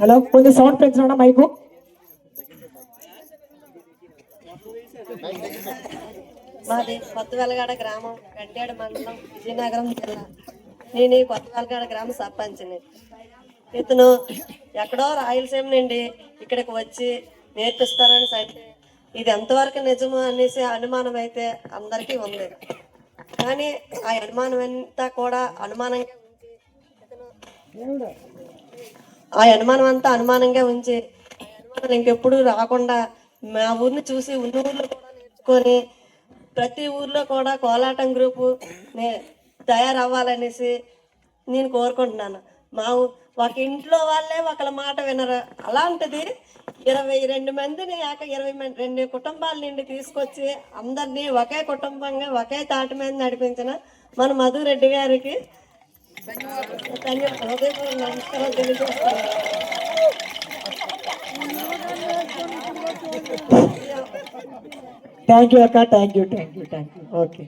Hello కొంచెం sound పెంచరా mic. మాది కొత్త వెలగాడ గ్రామం గంటేడు మండలం విజయనగరం జిల్లా. నేను ఈ కొత్త వెలగాడ గ్రామ సర్పంచ్ని. ఇతను ఎక్కడో రాయలసీమ నుండి ఇక్కడికి వచ్చి నేర్పిస్తారని అయితే ఇది ఎంతవరకు నిజము అనేసి అనుమానం అయితే అందరికీ ఉంది. కానీ ఆ అనుమానం అంతా కూడా అనుమానంగా ఆ అనుమానం అంతా అనుమానంగా ఉంచి ఆ ఇంకెప్పుడు రాకుండా మా ఊరిని చూసి ఉన్న ఊర్లో కూడా నేర్చుకొని ప్రతి ఊర్లో కూడా కోలాటం గ్రూపు నే తయారవ్వాలనేసి నేను కోరుకుంటున్నాను. మా ఊ- ఒక ఇంట్లో వాళ్ళే ఒకళ్ళ మాట వినరు. అలాంటిది ఇరవై రెండు మందిని ఏక ఇరవై మంది రెండు కుటుంబాల నుండి తీసుకొచ్చి అందరినీ ఒకే కుటుంబంగా ఒకే తాటి మీద నడిపించిన మన మధురెడ్డి గారికి ధన్యవాదాలు. హృదయపూర్వక నమస్కారాలు తెలియజేస్తున్నాను. థ్యాంక్ యూ అక్క. Thank you thank you thank you okay